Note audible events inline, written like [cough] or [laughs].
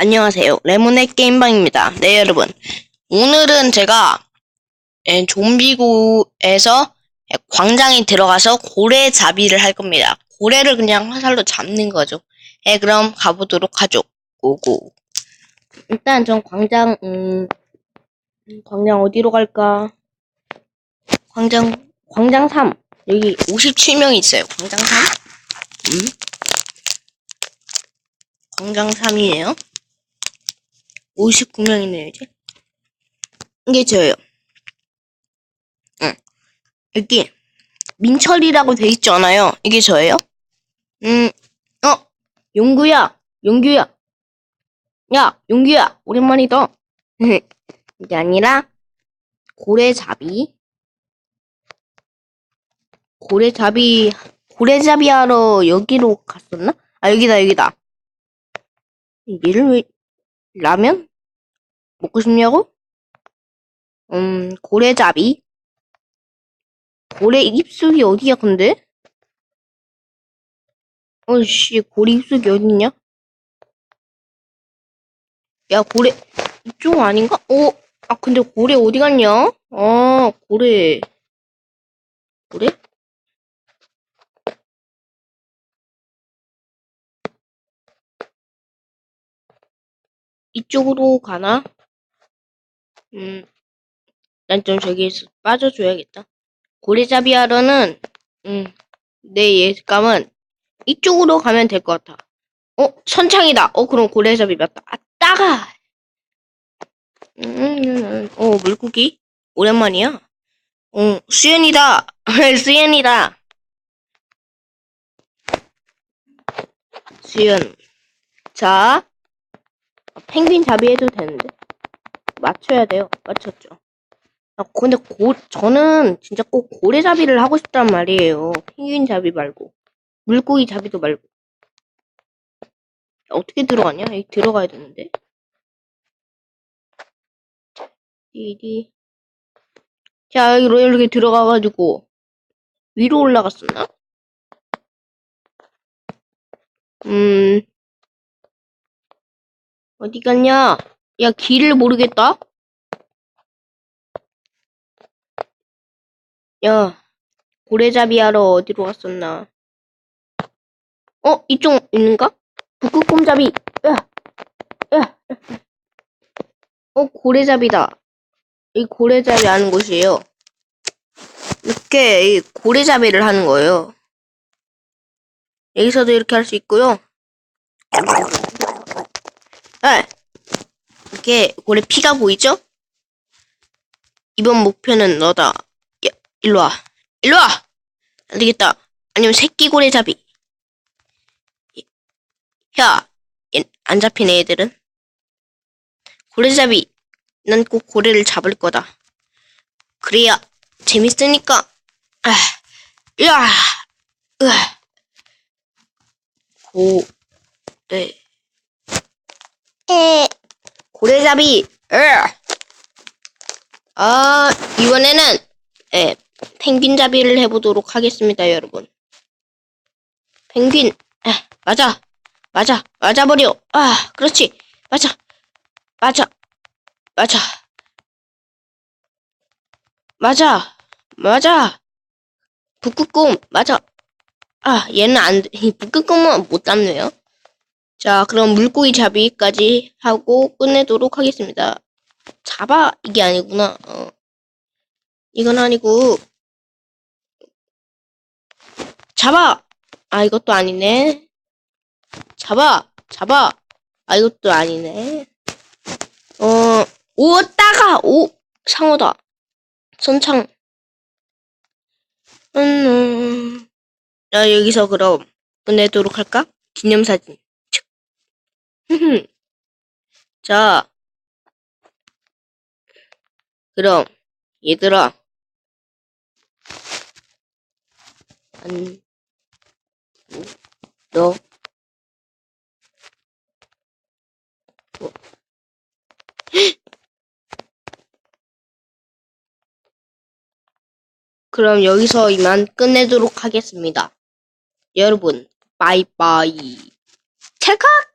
안녕하세요. 레몬의 게임방입니다. 네, 여러분. 오늘은 제가 예, 좀비고에서 예, 광장에 들어가서 고래 잡이를 할 겁니다. 고래를 그냥 화살로 잡는 거죠. 예, 그럼 가보도록 하죠. 고고. 일단 전 광장, 음, 광장 어디로 갈까? 광장, 광장 3. 여기 57명이 있어요. 광장 3. 음. 광장 3이에요. 59명이네요, 이제. 이게 저예요. 응. 여기, 민철이라고 돼 있잖아요. 이게 저예요. 음, 어, 용구야, 용규야. 야, 용규야, 오랜만이다. [laughs] 이게 아니라, 고래잡이. 고래잡이, 고래잡이 하러 여기로 갔었나? 아, 여기다, 여기다. 얘를 왜, 라면? 먹고 싶냐고? 음, 고래잡이. 고래 입속이 어디야, 근데? 어이씨, 고래 입속이 어딨냐? 야, 고래, 이쪽 아닌가? 어, 아, 근데 고래 어디 갔냐? 아, 고래. 고래? 이쪽으로 가나? 음, 난 좀 저기에서 빠져줘야겠다. 고래잡이 하러는, 음, 내 예감은 이쪽으로 가면 될 것 같아. 어, 선창이다. 어, 그럼 고래잡이 맞다. 아, 따가! 음, 어, 물고기? 오랜만이야. 어, 수연이다. [laughs] 수연이다. 수연. 자, 아, 펭귄 잡이 해도 되는데. 맞춰야 돼요. 맞췄죠. 아, 근데 고, 저는 진짜 꼭 고래잡이를 하고 싶단 말이에요. 펭귄 잡이 말고. 물고기 잡이도 말고. 어떻게 들어가냐? 여기 들어가야 되는데. 디디. 자, 여기로 이렇게 들어가가지고, 위로 올라갔었나? 음, 어디 갔냐? 야, 길을 모르겠다? 야, 고래잡이 하러 어디로 갔었나? 어, 이쪽 있는가? 북극곰잡이. 야, 야. 어, 고래잡이다. 이 고래잡이 하는 곳이에요. 이렇게 이 고래잡이를 하는 거예요. 여기서도 이렇게 할 수 있고요. 아, 이렇게 고래 피가 보이죠? 이번 목표는 너다. 야, 일로 와. 일로 와! 안 되겠다. 아니면 새끼 고래 잡이. 야, 얘안 잡히네, 애들은. 고래잡이. 난 꼭 고래를 잡을 거다. 그래야 재밌으니까. 아, 야, 으아. 고, 네. 에, 고래잡이. 으. 아, 이번에는 에, 펭귄잡이를 해보도록 하겠습니다, 여러분. 펭귄, 아, 맞아, 맞아, 맞아 버려. 아, 그렇지, 맞아, 맞아, 맞아, 맞아, 맞아. 북극곰, 맞아. 아, 얘는 안, 북극곰은 못 잡네요. 자, 그럼 물고기 잡이까지 하고 끝내도록 하겠습니다. 잡아, 이게 아니구나. 어. 이건 아니고. 잡아! 아, 이것도 아니네. 잡아! 잡아! 아, 이것도 아니네. 어, 오, 따가! 오, 상어다. 선창. 음, 음. 자, 여기서 그럼 끝내도록 할까? 기념사진. [laughs] 자, 그럼, 얘들아. 안, 너, 뭐. [gasps] 그럼 여기서 이만 끝내도록 하겠습니다. 여러분, 바이바이. 찰칵!